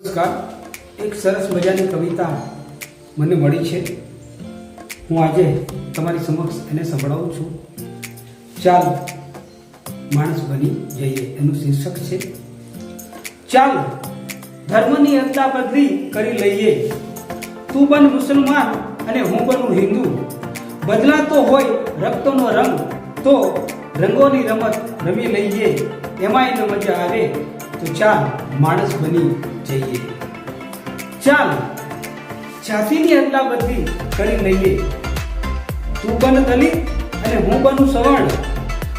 નમસ્કાર. એક સરસ મજાની કવિતા મને મળી છે. હું આજે તમારી સમક્ષ એને સંભળાવું છું. ચાલ, માણસ બની જઈએ, એનું શીર્ષક છે, ચાલ, ધર્મની અદલા બદલી કરી લઈએ. તું બન મુસલમાન અને હું બનું હિન્દુ. બદલાતો હોય રક્તનો રંગ, તો રંગોની રમત રમી લઈએ. એમાંય મજા આવે. તો ચાલ, માણસ બની જઈએ. ચાલ છાતીની અદલા બદલી કરી લઈએ. તું બન દલિત અને હું બનું સવર્ણ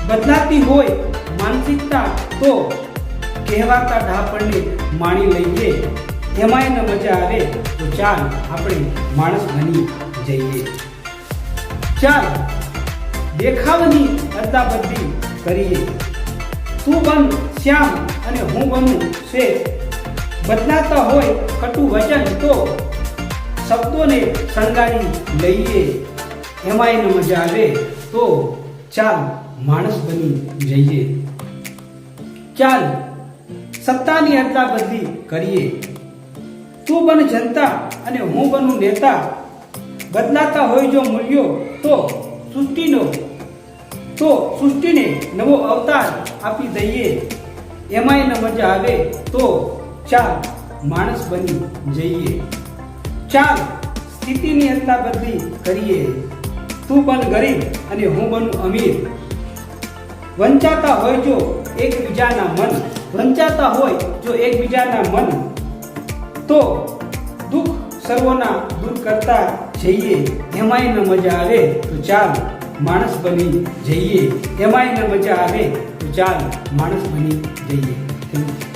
બદલાતી હોય માનસિકતા તો કહેવાતા ઢાપણને માણી લઈએ. એમાંય ન મજા આવે તો ચાલ, આપણે માણસ બની જઈએ. ચાલ, દેખાવની અદલા બદલી કરીએ. તું બન શ્યામ અને હું બનું શ્વેત બદલાતા હોય કટુ વચન તો શબ્દોને શણગારી લઈએ. એમાંય એને મજા આવે તો ચાલ માણસ બની જઈએ. ચાલ, સત્તાની અદલા બદલી કરીએ. તું બન જનતા અને હું બનું નેતા. બદલાતા હોય જો મૂલ્યો તો સૃષ્ટિનો, તો સૃષ્ટિને નવો અવતાર આપી દઈએ. એમાંય ન મજા આવે તો ચાલ માણસ બની જઈએ. ચાલ સ્થિતિની અદલા બદલી કરીએ. તું બન ગરીબ અને હું બનું અમીર. વંચાતા હોય જો એકબીજાના મન. વંચાતા હોય જો એકબીજાના મન. તો દુઃખ સર્વોના દૂર કરતા જઈએ. એમાંય ન મજા આવે તો ચાલ માણસ બની જઈએ. એમાંય ન મજા આવે ચાલ માણસ બની જઈએ. Thank you.